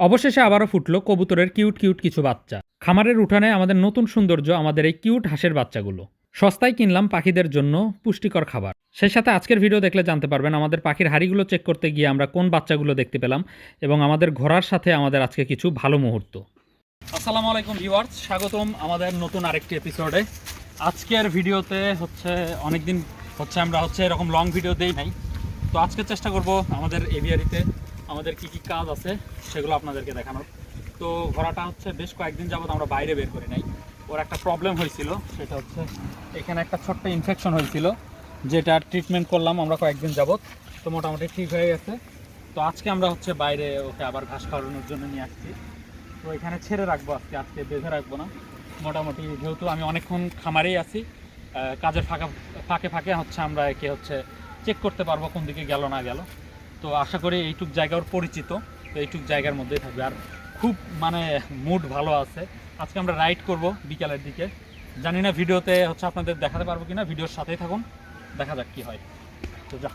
অবশেষে আবারও ফুটলো কবুতরের কিউট কিউট কিছু বাচ্চা। খামারের উঠানে আমাদের নতুন সৌন্দর্য, আমাদের এই কিউট হাঁসের বাচ্চাগুলো। সস্তায় কিনলাম পাখিদের জন্য পুষ্টিকর খাবার। সেই সাথে আজকের ভিডিও দেখলে জানতে পারবেন আমাদের পাখির হাড়িগুলো চেক করতে গিয়ে আমরা কোন বাচ্চাগুলো দেখতে পেলাম এবং আমাদের ঘোরার সাথে আমাদের আজকে কিছু ভালো মুহূর্ত। আসসালামু আলাইকুম ভিউয়ার্স, স্বাগতম আমাদের নতুন আরেকটি এপিসোডে আজকের ভিডিওতে হচ্ছে অনেকদিন হচ্ছে আমরা হচ্ছে এরকম লং ভিডিও দেই নাই। তো আজকে চেষ্টা করব আমাদের এভিয়ারিতে আমাদের কি কি কাজ আছে সেগুলো আপনাদেরকে দেখানোর। তো ঘোড়াটা হচ্ছে বেশ কয়েকদিন যাবত আমরা বাইরে বের করি নাই। ওর একটা প্রবলেম হয়েছিল, সেটা হচ্ছে এখানে একটা ছোট্ট ইনফেকশন হয়েছিল, যেটা ট্রিটমেন্ট করলাম আমরা কয়েকদিন যাবত তো মোটামুটি ঠিক হয়ে গেছে। তো আজকে আমরা হচ্ছে বাইরে ওকে আবার ঘাস খাওয়ানোর জন্য নিয়ে আসছি। তো এখানে ছেড়ে রাখব আজকে আজকে বেঁধে রাখব না। মোটামুটি যেহেতু আমি অনেকক্ষণ খামারেই আছি কাজের ফাঁকা, ফাঁকে ফাঁকে হচ্ছে আমরা একে হচ্ছে চেক করতে পারব কোন দিকে গেল না গেল। তো আশা করি এইটুক জায়গা ওর পরিচিত, তো এইটুক জায়গার মধ্যেই থাকবে। আর খুব মানে মুড ভালো আছে। আজকে আমরা রাইড করব বিকালের দিকে। জানি না ভিডিওতে হচ্ছে আপনাদের দেখাতে পারব কিনা, ভিডিওর সাথেই থাকুন। দেখা যাক কি হয়। তো যা।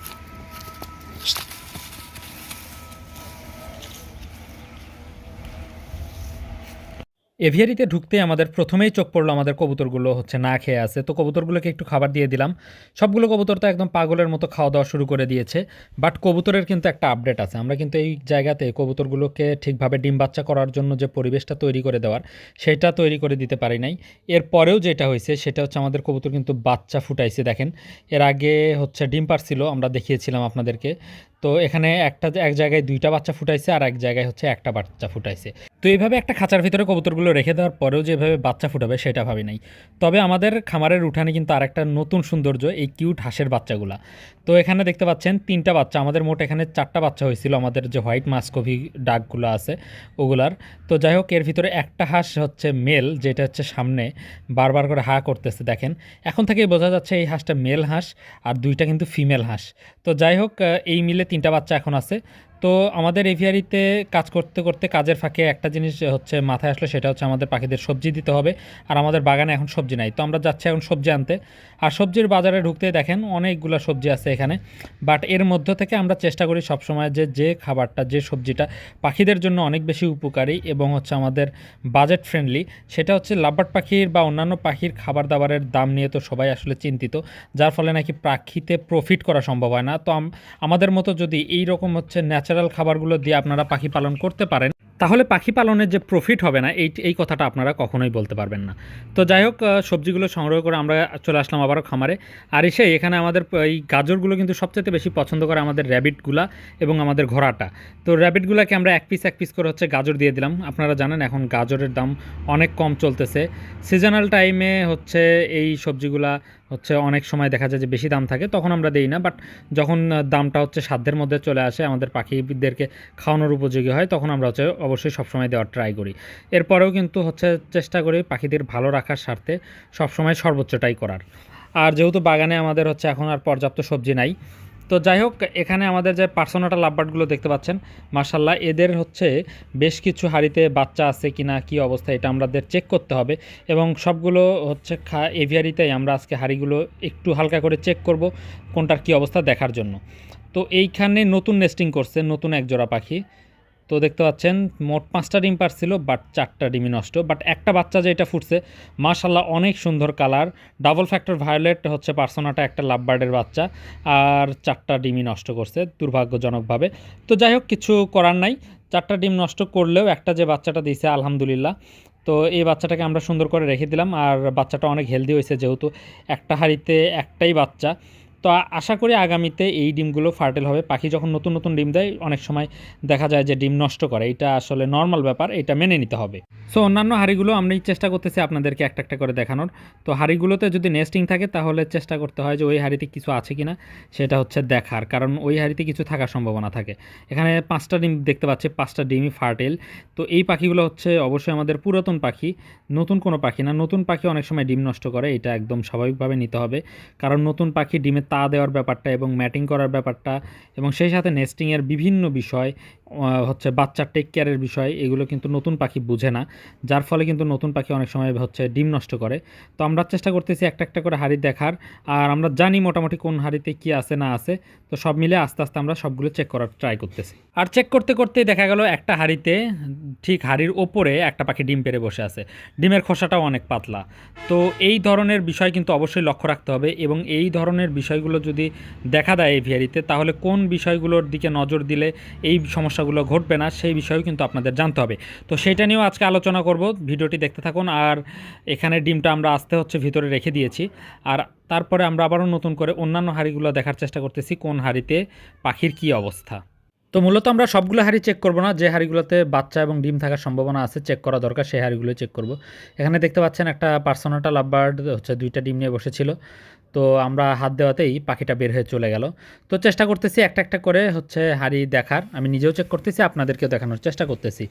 এভিয়ারিতে ঢুকতে আমাদের প্রথমেই চোখ পড়ল আমাদের কবুতরগুলো হচ্ছে না খেয়ে আছে। তো কবুতরগুলোকে একটু খাবার দিয়ে দিলাম। সবগুলো কবুতর তো একদম পাগলের মতো খাওয়া দাওয়া শুরু করে দিয়েছে। বাট কবুতরের কিন্তু একটা আপডেট আছে। আমরা কিন্তু এই জায়গাতে কবুতরগুলোকে ঠিকভাবে ডিম বাচ্চা করার জন্য যে পরিবেশটা তৈরি করে দেওয়ার, সেটা তৈরি করে দিতে পারি নাই। এরপরেও যেটা হয়েছে, সেটা হচ্ছে আমাদের কবুতর কিন্তু বাচ্চা ফুটাইছে, দেখেন। এর আগে হচ্ছে ডিম পারছিল, আমরা দেখিয়েছিলাম আপনাদেরকে। তো এখানে একটা, এক জায়গায় দুইটা বাচ্চা ফুটাইছে আর এক জায়গায় হচ্ছে একটা বাচ্চা ফুটাইছে। তো এইভাবে একটা খাঁচার ভিতরে কবুতরগুলো রেখে দেওয়ার পরেও যেভাবে বাচ্চা ফুটাবে সেটা ভাবি নাই। তবে আমাদের খামারের উঠানে কিন্তু আরেকটা নতুন সৌন্দর্য, এই কিউট হাঁসের বাচ্চাগুলা। তো এখানে দেখতে পাচ্ছেন তিনটা বাচ্চা, আমাদের মোট এখানে চারটা বাচ্চা হয়েছিল, আমাদের যে হোয়াইট মাস্কভি ডাকগুলো আছে ওগুলার। তো যাই হোক, এর ভিতরে একটা হাঁস হচ্ছে মেল, যেটা হচ্ছে সামনে বারবার করে হা করতেছে, দেখেন। এখন থেকেই বোঝা যাচ্ছে এই হাঁসটা মেল হাঁস আর দুইটা কিন্তু ফিমেল হাঁস। তো যাই হোক এই মিলে তিনটা বাচ্চা এখন আছে। তো আমাদের এভিয়ারিতে কাজ করতে করতে কাজের ফাঁকে একটা জিনিস হচ্ছে মাথায় আসলো, সেটা হচ্ছে আমাদের পাখিদের সবজি দিতে হবে। আর আমাদের বাগানে এখন সবজি নাই। তো আমরা যাচ্ছি এখন সবজি আনতে। আর সবজির বাজারে ঢুকতে দেখেন অনেকগুলো সবজি আছে এখানে। বাট এর মধ্য থেকে আমরা চেষ্টা করি সবসময় যে যে খাবারটা, যে সবজিটা পাখিদের জন্য অনেক বেশি উপকারী এবং হচ্ছে আমাদের বাজেট ফ্রেন্ডলি সেটা হচ্ছে লাভবার্ড পাখির বা অন্যান্য পাখির খাবার দাবারের দাম নিয়ে তো সবাই আসলে চিন্তিত। যার ফলে নাকি পাখিতে প্রফিট করা সম্ভব হয় না। তো আমাদের মতো যদি এই রকম হচ্ছে ন্যাচারাল খাবারগুলো দিয়ে আপনারা পাখি পালন করতে পারেন। তাহলে পাখি পালনের যে প্রফিট হবে না, এই এই কথাটা আপনারা কখনোই বলতে পারবেন না। তো যাই হোক সবজিগুলো সংগ্রহ করে আমরা চলে আসলাম আবারও খামারে। আর এসে এখানে আমাদের এই গাজরগুলো কিন্তু সবচেয়ে বেশি পছন্দ করে আমাদের র্যাবিটগুলা এবং আমাদের ঘোড়াটা। তো র্যাবিটগুলোকে আমরা এক পিস এক পিস করে হচ্ছে গাজর দিয়ে দিলাম। আপনারা জানেন এখন গাজরের দাম অনেক কম চলতেছে। সিজনাল টাইমে হচ্ছে এই সবজিগুলা হচ্ছে অনেক সময় দেখা যায় যে বেশি দাম থাকে, তখন আমরা দেই না। বাট যখন দামটা হচ্ছে সাধ্যের মধ্যে চলে আসে, আমাদের পাখিদেরকে খাওয়ানোর উপযোগী হয়, তখন আমরা হচ্ছে অবশ্যই সবসময় দেওয়ার ট্রাই করি। এরপরেও কিন্তু হচ্ছে চেষ্টা করি পাখিদের ভালো রাখার স্বার্থে সবসময় সর্বোচ্চটাই করার। আর যেহেতু বাগানে আমাদের হচ্ছে এখন আর পর্যাপ্ত সবজি নাই তো যাই হোক, এখানে আমাদের যে পার্সোনাটা লাভবার্ডগুলো দেখতে পাচ্ছেন মার্শাল্লাহ এদের হচ্ছে বেশ কিছু হাড়িতে বাচ্চা আছে কি না কী অবস্থা, এটা আমাদের চেক করতে হবে। এবং সবগুলো হচ্ছে খা এভিয়ারিতেই আমরা আজকে হাড়িগুলো একটু হালকা করে চেক করব, কোনটার কী অবস্থা দেখার জন্য। তো এইখানে নতুন নেস্টিং করছে, নতুন এক জোড়া পাখি। তো দেখতে পাচ্ছেন, মোট পাঁচটা ডিম পারছিল বাট চারটা ডিমই নষ্ট। বাট একটা বাচ্চা যেটা ফুটছে মাশাল্লাহ অনেক সুন্দর কালার। ডাবল ফ্যাক্টর ভায়োলেট হচ্ছে পার্সোনাটা একটা লাভবার্ডের বাচ্চা, আর চারটা ডিমই নষ্ট করছে, দুর্ভাগ্যজনকভাবে। তো যাই হোক, কিছু করার নাই। চারটা ডিম নষ্ট করলেও একটা যে বাচ্চাটা দিয়েছে, আলহামদুলিল্লাহ। তো এই বাচ্চাটাকে আমরা সুন্দর করে রেখে দিলাম, আর বাচ্চাটা অনেক হেলদি হয়েছে যেহেতু একটা হাঁড়িতে একটাই বাচ্চা। তো আশা করি আগামীতে এই ডিমগুলো ফার্টেল হবে। পাখি যখন নতুন নতুন ডিম দেয়, অনেক সময় দেখা যায় যে ডিম নষ্ট করে। এটা আসলে নর্মাল ব্যাপার, এটা মেনে নিতে হবে। সো অন্যান্য হাঁড়িগুলো আমি চেষ্টা করতেছি আপনাদেরকে একটা একটা করে দেখানোর। তো হাঁড়িগুলোতে যদি নেস্টিং থাকে, তাহলে চেষ্টা করতে হয় যে ওই হাঁড়িতে কিছু আছে কিনা, সেটা হচ্ছে দেখার। কারণ ওই হাঁড়িতে কিছু থাকার সম্ভাবনা থাকে। এখানে পাঁচটা ডিম দেখতে পাচ্ছি, পাঁচটা ডিমই ফার্টেল। তো এই পাখিগুলো হচ্ছে অবশ্যই আমাদের পুরাতন পাখি। নতুন কোনো পাখি না। নতুন পাখি অনেক সময় ডিম নষ্ট করে, এটা একদম স্বাভাবিকভাবে নিতে হবে। কারণ নতুন পাখি ডিমে তা দেওয়ার ব্যাপারটা এবং ম্যাটিং করার ব্যাপারটা এবং সেই সাথে নেস্টিংয়ের বিভিন্ন বিষয় হচ্ছে বাচ্চার টেক কেয়ারের বিষয়, এগুলো কিন্তু নতুন পাখি বুঝে না, যার ফলে কিন্তু নতুন পাখি অনেক সময় হচ্ছে ডিম নষ্ট করে। তো আমরা চেষ্টা করতেছি একটা একটা করে হাড়ি দেখার, আর আমরা জানি মোটামুটি কোন হাড়িতে কি আছে না আছে, তো সব মিলে আস্তে আস্তে আমরা সবগুলো চেক করার ট্রাই করতেছি। আর চেক করতে করতে দেখা গেল একটা হাড়িতে ঠিক হাড়ির ওপরে একটা পাখি ডিম পেরে বসে আছে। ডিমের খোসাটাও অনেক পাতলা। তো এই ধরনের বিষয় কিন্তু অবশ্যই লক্ষ্য রাখতে হবে, এবং এই ধরনের বিষয়গুলো যদি দেখা দেয় এই ভিয়ারিতে তাহলে কোন বিষয়গুলোর দিকে নজর দিলে এই সমস্যাগুলো ঘটবে না, সেই বিষয়েও কিন্তু আপনাদের জানতে হবে। তো সেটা নিয়েও আজকে আলোচনা করব, ভিডিওটি দেখতে থাকুন। আর এখানে ডিমটা আমরা আস্তে হচ্ছে ভিতরে রেখে দিয়েছি। আর তারপরে আমরা আবারও নতুন করে অন্যান্য হাঁড়িগুলো দেখার চেষ্টা করতেছি, কোন হাঁড়িতে পাখির কী অবস্থা। তো মূলত আমরা সবগুলো হাঁড়ি চেক করব না, যে হাঁড়িগুলোতে বাচ্চা এবং ডিম থাকার সম্ভাবনা আছে চেক করা দরকার, সেই হাঁড়িগুলো চেক করব। এখানে দেখতে পাচ্ছেন একটা পার্সোনাটা লাভবার্ড হচ্ছে, দুইটা ডিম নিয়ে বসেছিল। তো আমরা হাত দেওয়াতেই পাখিটা বের হয়ে চলে গেল। তো চেষ্টা করতেছি একটা একটা করে হচ্ছে হাড়ি দেখার। আমি নিজেও চেক করতেছি, আপনাদেরকেও দেখানোর চেষ্টা করতেছি।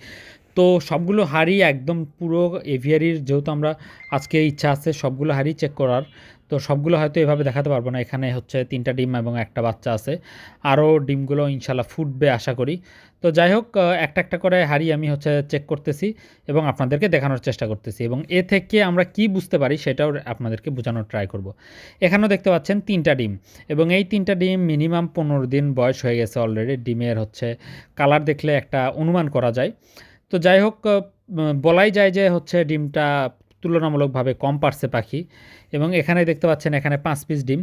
তো সবগুলো হাঁড়ি একদম পুরো এভিয়ারির যেহেতু আমরা আজকে ইচ্ছা আছে সবগুলো হাঁড়ি চেক করার, তো সবগুলো হয়তো এভাবে দেখাতে পারব না। এখানে হচ্ছে তিনটা ডিম এবং একটা বাচ্চা আছে। আরও ডিমগুলো ইনশাল্লাহ ফুটবে আশা করি। তো যাই হোক একটা একটা করে হাঁড়ি আমি হচ্ছে চেক করতেছি এবং আপনাদেরকে দেখানোর চেষ্টা করতেছি এবং এ থেকে আমরা কি বুঝতে পারি সেটাও আপনাদেরকে বোঝানোর ট্রাই করব। এখানেও দেখতে পাচ্ছেন তিনটা ডিম এবং এই তিনটা ডিম মিনিমাম পনেরো দিন বয়স হয়ে গেছে অলরেডি ডিমের হচ্ছে কালার দেখলে একটা অনুমান করা যায়। তো যাই হোক বলাই যায় যে হচ্ছে ডিমটা তুলনামূলকভাবে কম পারছে পাখি এবং এখানে দেখতে পাচ্ছেন এখানে পাঁচ পিস ডিম।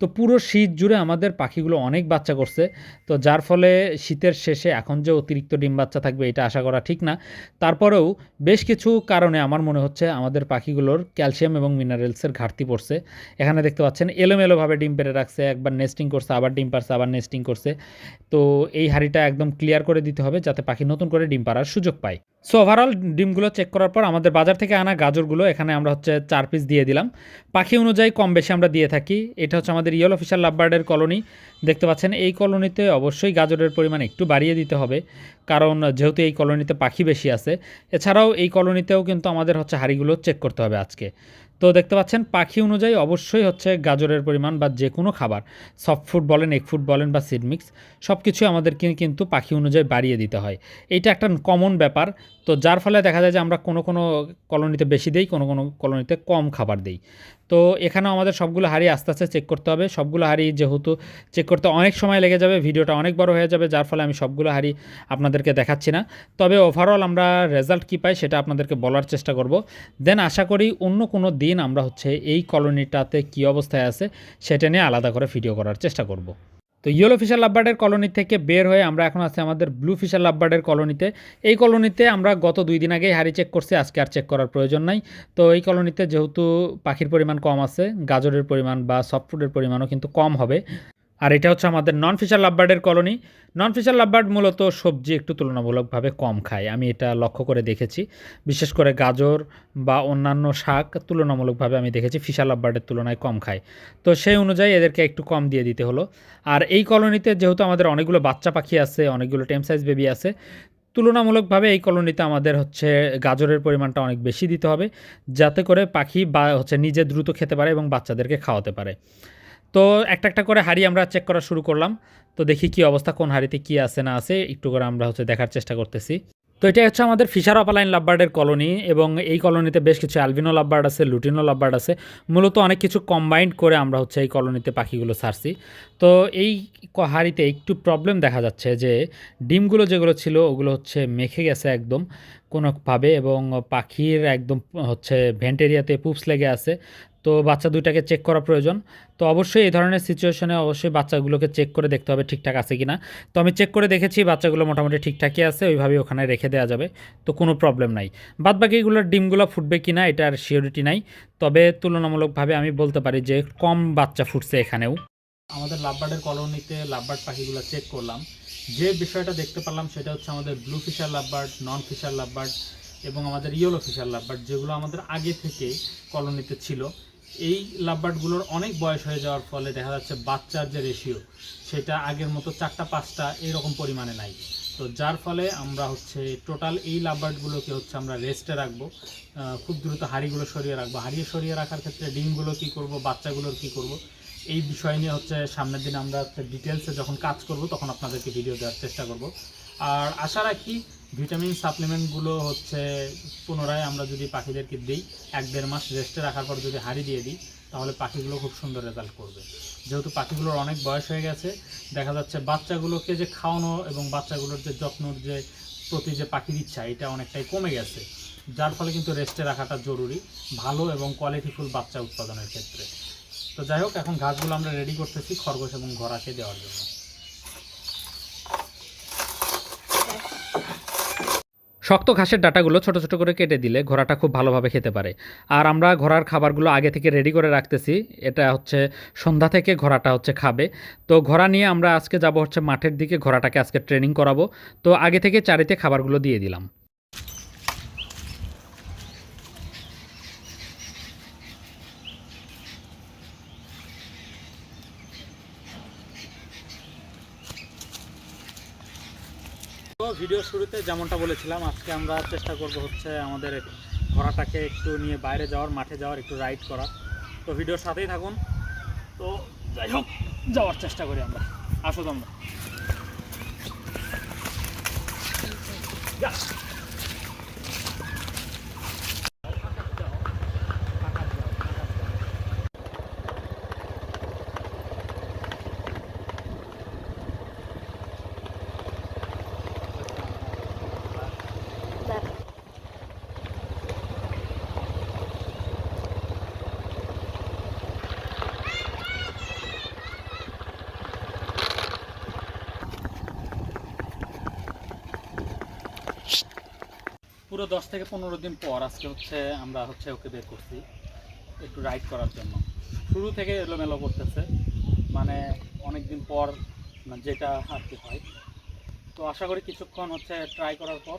তো পুরো শীত জুড়ে আমাদের পাখিগুলো অনেক বাচ্চা করছে। তো যার ফলে শীতের শেষে এখন যে অতিরিক্ত ডিম বাচ্চা থাকবে এটা আশা করা ঠিক না। তারপরেও বেশ কিছু কারণে আমার মনে হচ্ছে আমাদের পাখিগুলোর ক্যালসিয়াম এবং মিনারেলসের ঘাটতি পড়ছে। এখানে দেখতে পাচ্ছেন এলোমেলোভাবে ডিম পেড়ে রাখছে, একবার নেস্টিং করছে, আবার ডিম পারছে আবার নেস্টিং করছে। তো এই হাঁড়িটা একদম ক্লিয়ার করে দিতে হবে যাতে পাখি নতুন করে ডিম পাড়ার সুযোগ পায়। সো ওভারঅল ডিমগুলো চেক করার পর আমাদের বাজার থেকে আনা গাজরগুলো এখানে আমরা হচ্ছে চার পিস দিয়ে দিলাম। পাখি অনুযায়ী কম বেশি আমরা দিয়ে থাকি। এটা হচ্ছে আমাদের ইয়েলো ফিশার লাভবার্ডের কলোনি দেখতে পাচ্ছেন। এই কলোনিতে অবশ্যই গাজরের পরিমাণ একটু বাড়িয়ে দিতে হবে, কারণ যেহেতু এই কলোনিতে পাখি বেশি আছে, এছাড়াও এই কলোনিতেও কিন্তু আমাদের হচ্ছে হাঁড়িগুলো চেক করতে হবে আজকে। তো দেখতে পাচ্ছেন, পাখি অনুযায়ী অবশ্যই হচ্ছে গাজরের পরিমাণ বা যে কোনো খাবার সফট ফুড বলেন এগ ফুড বলেন বা সিড মিক্স সব কিছুই আমাদেরকে কিন্তু পাখি অনুযায়ী বাড়িয়ে দিতে হয়। এইটা একটা কমন ব্যাপার, তো যার ফলে দেখা যায় যে আমরা কোনো কোনো কলোনিতে বেশি দেই, কোনো কোনো কলোনিতে কম খাবার দেই। তো এখানেও আমাদের সবগুলো হাড়ি আস্তে আস্তে চেক করতে হবে। সবগুলো হারি যেহেতু চেক করতে অনেক সময় লেগে যাবে, ভিডিওটা অনেক বড় হয়ে যাবে, যার ফলে আমি সবগুলো হারি আপনাদেরকে দেখাচ্ছি না। তবে ওভারঅল আমরা রেজাল্ট কী পাই সেটা আপনাদেরকে বলার চেষ্টা করব। দেন আশা করি অন্য কোনো দিন আমরা হচ্ছে এই কলোনিটাতে কী অবস্থায় আছে সেটা নিয়ে আলাদা করে ভিডিও করার চেষ্টা করব। তো ইয়েলো ফিশার লাভবার্ডের কলোনি থেকে বের হয়ে আমরা এখন আছি আমাদের ব্লু ফিশার লাভবার্ডের কলোনিতে এই কলোনিতে আমরা গত দুই দিন আগেই হাড়ি চেক করছি, আজকে আর চেক করার প্রয়োজন নাই। তো এই কলোনিতে যেহেতু পাখির পরিমাণ কম আছে, গাজরের পরিমাণ বা সফটফুডের পরিমাণও কিন্তু কম হবে। আর এটা হচ্ছে আমাদের নন ফিশার লাভবার্ডের কলোনি নন ফিশার লাভবার্ড মূলত সবজি একটু তুলনামূলকভাবে কম খায়। আমি এটা লক্ষ্য করে দেখেছি। বিশেষ করে গাজর বা অন্যান্য শাক তুলনামূলকভাবে আমি দেখেছি ফিশার লাভবার্ডের তুলনায় কম খায়। তো সেই অনুযায়ী এদেরকে একটু কম দিয়ে দিতে হলো। আর এই কলোনিতে যেহেতু আমাদের অনেকগুলো বাচ্চা পাখি আছে, অনেকগুলো টেম সাইজ বেবি আছে, তুলনামূলকভাবে এই কলোনিতে আমাদের হচ্ছে গাজরের পরিমাণটা অনেক বেশি দিতে হবে, যাতে করে পাখি বা হচ্ছে নিজে দ্রুত খেতে পারে এবং বাচ্চাদেরকে খাওয়াতে পারে। তো একটা একটা করে হাড়ি আমরা চেক করা শুরু করলাম। তো দেখি কি অবস্থা, কোন হাড়িতে কি আছে না আছে, একটু করে আমরা হচ্ছে দেখার চেষ্টা করতেছি। তো এটা হচ্ছে আমাদের ফিশার অপালাইন লাভবার্ডের কলোনি এবং এই কলোনিতে বেশ কিছু অ্যালবিনো লাভবার্ড আছে, লুটিনো লাভবার্ড আছে। মূলত অনেক কিছু কম্বাইন্ড করে আমরা হচ্ছে এই কলোনিতে পাখিগুলো সারছি তো এই হাঁড়িতে একটু প্রবলেম দেখা যাচ্ছে যে ডিমগুলো যেগুলো ছিল, ওগুলো হচ্ছে মেখে গেছে একদম কোনোভাবে এবং পাখির একদম হচ্ছে ভেন্টেরিয়াতে পুপস লেগে আছে। তো বাচ্চা দুইটাকে চেক করা প্রয়োজন। তো অবশ্যই এই ধরনের সিচুয়েশনে অবশ্যই বাচ্চাগুলোকে চেক করে দেখতে হবে ঠিকঠাক আছে কি না তো আমি চেক করে দেখেছি, বাচ্চাগুলো মোটামুটি ঠিকঠাকই আছে, ওইভাবেই ওখানে রেখে দেওয়া যাবে, তো কোনো প্রবলেম নাই। বাদ বাকিগুলোর ডিমগুলো ফুটবে কি না এটার শিওরিটি নাই। তবে তুলনামূলকভাবে আমি বলতে পারি যে কম বাচ্চা ফুটছে এখানেও। আমাদের লাভবার্ডের কলোনিতে লাভবার্ড পাখিগুলো চেক করলাম। যে বিষয়টা দেখতে পারলাম সেটা হচ্ছে আমাদের blue fisher lovebird non fisher lovebird এবং আমাদের ইয়েলো ফিশার লাভবার্ড, যেগুলো আমাদের আগে থেকে কলোনিতে ছিল। এই লাভবার্ডগুলোর অনেক বয়স হয়ে যাওয়ার ফলে দেখা যাচ্ছে বাচ্চার যে রেশিও সেটা আগের মতো চারটা, পাঁচটা এরকম পরিমাণে নাই। তো যার ফলে আমরা হচ্ছে টোটাল এই লাভবার্ডগুলোকে হচ্ছে আমরা রেস্টে রাখব। খুব দ্রুত হাঁড়িগুলো সরিয়ে রাখব। হারিয়ে সরিয়ে রাখার ক্ষেত্রে ডিমগুলো কি করব, বাচ্চাগুলোর কী করব, এই বিষয় নিয়ে হচ্ছে সামনের দিন আমরা ডিটেলসে যখন কাজ করব, তখন আপনাদেরকে ভিডিও দেওয়ার চেষ্টা করব। আর আশা রাখি ভিটামিন সাপ্লিমেন্টগুলো হচ্ছে পুনরায় আমরা যদি পাখিদেরকে দিই, এক দেড় মাস রেস্টে রাখার পর যদি হাড়ি দিয়ে দিই, তাহলে পাখিগুলো খুব সুন্দর রেজাল্ট করবে। যেহেতু পাখিগুলোর অনেক বয়স হয়ে গেছে, দেখা যাচ্ছে বাচ্চাগুলোকে যে খাওয়ানো এবং বাচ্চাগুলোর যে যত্নর যে প্রতি যে পাখির ইচ্ছা, এটা অনেকটাই কমে গেছে। যার ফলে কিন্তু রেস্টে রাখাটা জরুরি, ভালো এবং কোয়ালিটিফুল বাচ্চা উৎপাদনের ক্ষেত্রে। তো যাই হোক, এখন ঘাসগুলো আমরা রেডি করতেছি খরগোশ এবং ঘোড়াকে দেওয়ার জন্য। শক্ত ঘাসের ডাটাগুলো ছোট ছোট করে কেটে দিলে ঘোড়াটা খুব ভালোভাবে খেতে পারে। আর আমরা ঘোড়ার খাবারগুলো আগে থেকে রেডি করে রাখতেছি। এটা হচ্ছে সন্ধ্যা থেকে ঘোড়াটা হচ্ছে খাবে। তো ঘোড়া নিয়ে আমরা আজকে যাব হচ্ছে মাঠের দিকে। ঘোড়াটাকে আজকে ট্রেনিং করাবো। তো আগে থেকে চারিতে খাবারগুলো দিয়ে দিলাম তো ভিডিও শুরুতে যেমনটা বলেছিলাম, আজকে আমরা চেষ্টা করব হচ্ছে আমাদের ঘোড়াটাকে একটু নিয়ে বাইরে যাওয়ার, মাঠে যাওয়ার, একটু রাইড করার। তো ভিডিওর সাথেই থাকুন। তো যাই হোক, যাওয়ার চেষ্টা করি আমরা। আসো তোমরা। পুরো দশ থেকে পনেরো দিন পর আজকে হচ্ছে আমরা হচ্ছে ওকে বের করছি একটু রাইড করার জন্য। শুরু থেকে এলোমেলো করতেছে মানে অনেক দিন পর যেটা আর কি হয়। তো আশা করি কিছুক্ষণ হচ্ছে ট্রাই করার পর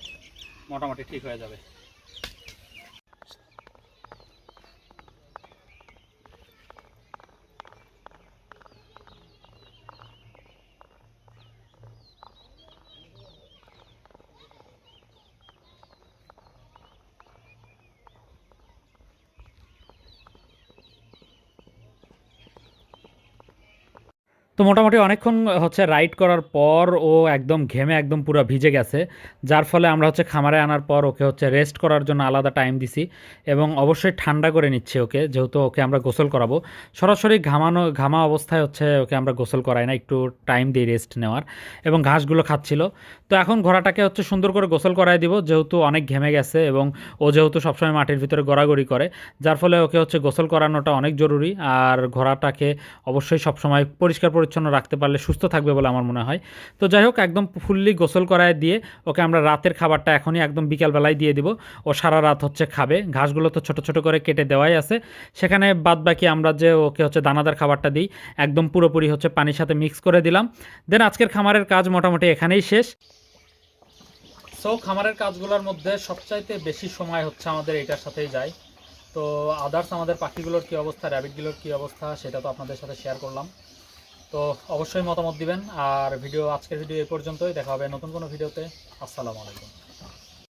মোটামুটি ঠিক হয়ে যাবে। তো মোটামুটি অনেকক্ষণ হচ্ছে রাইড করার পর ও একদম ঘেমে একদম পুরো ভিজে গেছে। যার ফলে আমরা হচ্ছে খামারে আনার পর ওকে হচ্ছে রেস্ট করার জন্য আলাদা টাইম দিছি এবং অবশ্যই ঠান্ডা করে নিচ্ছি ওকে, যেহেতু ওকে আমরা গোসল করাবো। সরাসরি ঘামানো, ঘামা অবস্থায় হচ্ছে ওকে আমরা গোসল করাই না, একটু টাইম দিই রেস্ট নেওয়ার এবং ঘাসগুলো খাচ্ছিল। তো এখন ঘোড়াটাকে হচ্ছে সুন্দর করে গোসল করাই দিব, যেহেতু অনেক ঘেমে গেছে এবং ও যেহেতু সবসময় মাটির ভিতরে গড়াগড়ি করে, যার ফলে ওকে হচ্ছে গোসল করানোটা অনেক জরুরি। আর ঘোড়াটাকে অবশ্যই সবসময় পরিষ্কার পরিচ্ছন্ন রাখতে পারলে সুস্থ থাকবে বলে আমার মনে হয়। তো যাই হোক, একদম ফুললি গোসল করায় দিয়ে ওকে আমরা রাতের খাবারটা এখনই একদম বিকালবেলায় দিয়ে দিব। ও সারা রাত হচ্ছে খাবে। ঘাসগুলো তো ছোট ছোট করে কেটে দেওয়াই আছে। সেখানে বাদ বাকি আমরা যে ওকে হচ্ছে দানাদার খাবারটা দিই, একদম পুরোপুরি হচ্ছে পানির সাথে মিক্স করে দিলাম। দেন আজকের খামারের কাজ মোটামুটি এখানেই শেষ। সো খামারের কাজগুলোর মধ্যে সবচাইতে বেশি সময় হচ্ছে আমাদের এটার সাথেই যায়। তো আদার্স আমাদের পাখিগুলোর কী অবস্থা র্যাবিটগুলোর কী অবস্থা, সেটা তো আপনাদের সাথে শেয়ার করলাম। তো অবশ্যই মতামত দিবেন। আর ভিডিও, আজকের ভিডিও এ পর্যন্তই। দেখা হবে নতুন কোনো ভিডিওতে। আসসালামু আলাইকুম।